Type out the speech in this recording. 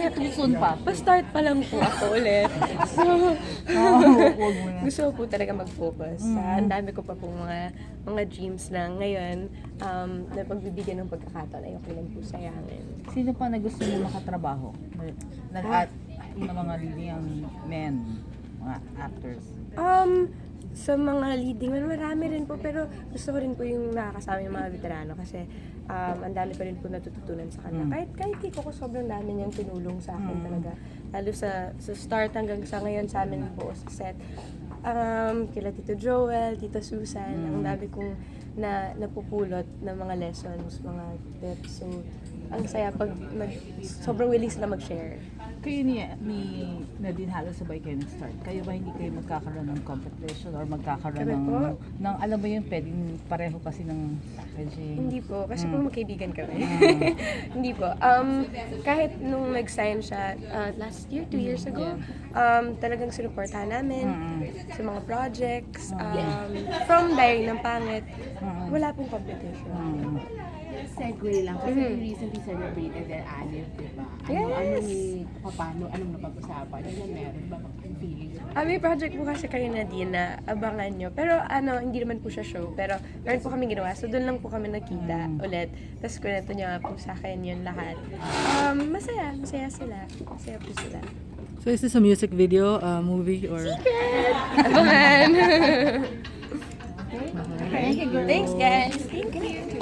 Kaya soon pa. Pa-start pa lang po ako ulit. So, na. gusto ko po talaga mag-focus. Ah, ang dami ko pa pong mga mga dreams na ngayon um, na pagbibigyan ng pagkakataon ayoko lang po sayangin. Sino pa na gusto mo makatrabaho? Nag-at yung mga leading men, mga actors. Um, sa mga leading man, marami rin po. Pero gusto ko rin po yung nakakasama yung mga veterano kasi um, ang dami ko rin po natututunan sa kanila. Mm. Kahit, kahit di ko ko sobrang dami niyang tinulong sa akin Mm. talaga. Lalo sa, sa start hanggang sa ngayon sa amin po sa set. Um, kila Tito Joel, Tito Susan, Mm. ang dami kong na, napupulot ng mga lessons, mga tips. So, ang saya pag nag, sobrang willing sila mag-share. Kayo ni, ni Nadine halos sabay kayo nag-start. Kayo ba hindi kayo magkakaroon ng competition or magkakaroon Kami ng, po. ng, alam mo yun, pwedeng pareho kasi ng packaging. Hindi po, kasi Mm. po magkaibigan kami. Mm. Hindi po. Um, kahit nung nag-sign siya uh, last year, two years ago, um, talagang sinuportahan namin Mm. sa mga projects. Um, from Diary ng Pangit, wala pong competition. Mm. segue lang kasi Mhm. you recently celebrated their anniv, di ba? Ano, Yes. anong, paano, anong napag-usapan? Ano meron ba ang feeling? Ah, may project po kasi kayo na din na abangan nyo. Pero ano, hindi naman po siya show. Pero meron po kami ginawa. So doon lang po kami nakita Mm. ulit. Tapos kwento niya po sa akin yun lahat. Um, masaya. Masaya sila. Masaya po sila. So is this a music video, a movie, or? Abangan! Thank you, girl. Thanks guys! Thank you!